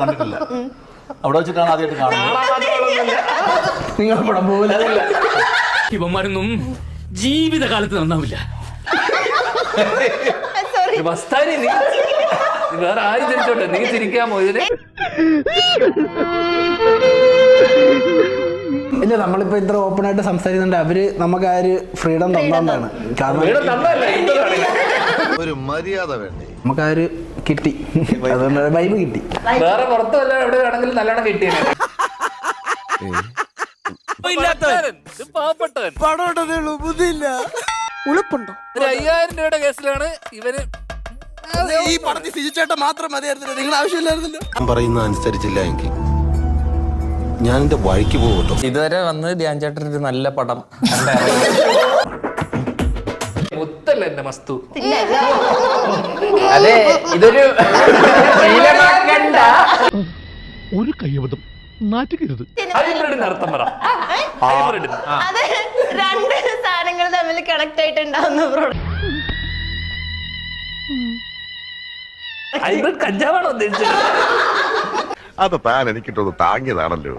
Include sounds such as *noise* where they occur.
കണ്ടിട്ടില്ല. അവിടെ വെച്ചിട്ടാണ് ആദ്യമായിട്ട് കാണുന്നത്. നിങ്ങൾ പടം പോകില്ല ഇവന്മാരൊന്നും ജീവിതകാലത്ത് നന്നാവില്ല. നീ വേറെ ആരും തിരിച്ചോട്ടെ നീ തിരിക്കാമോ ഇതിന്? ഇല്ല നമ്മളിപ്പോ ഇത്ര ഓപ്പൺ ആയിട്ട് സംസാരിക്കുന്നുണ്ട്. അവർ നമുക്ക് ആ ഒരു ഫ്രീഡം തന്നാണ് കാരണം മര്യാദ വേണ്ടേ? നമുക്ക് ആ ഒരു കിട്ടി. അതുകൊണ്ട് വൈബ് കിട്ടി. വേറെ പുറത്ത് വല്ല എവിടെ വേണമെങ്കിലും നല്ലോണം കിട്ടി ഉളുപ്പുണ്ടോ? ഒരു അയ്യായിരം രൂപയുടെ കേസിലാണ് ഇവന് ഈ പടത്തിൽ സിജിച്ചേട്ട മാത്രം മതിയായിരുന്നില്ല. നിങ്ങൾ ആവശ്യമില്ലായിരുന്നല്ലോ. ഞാൻ പറയുന്ന അനുസരിച്ചില്ല എങ്കിൽ. ഞാൻ എന്റെ വഴിക്ക് പോകട്ടോ. ഇതുവരെ വന്ന് ധ്യാൻ ചേട്ടൻ ഒരു നല്ല പടം. *laughs* മുത്തല്ല എന്റെ മസ്തു. അതെ ഇതൊരു ശീലമാക്കണ്ട. ഒരു കയ്യബദ്ധം. നാറ്റുകരുത്. ഹൈബ്രിഡിന് അർത്ഥം പറ. ഹൈബ്രിഡ് അത് രണ്ട് സാധനങ്ങൾ തമ്മിൽ കണക്ട് ആയിട്ടുണ്ടാവുന്ന പ്രോഡക്റ്റ് ഹൈബ്രിഡ് കഞ്ചാവാണോ ഉദ്ദേശിച്ചത്? അത് താൻ എനിക്കിട്ടൊന്ന് താങ്ങിയതാണല്ലോ.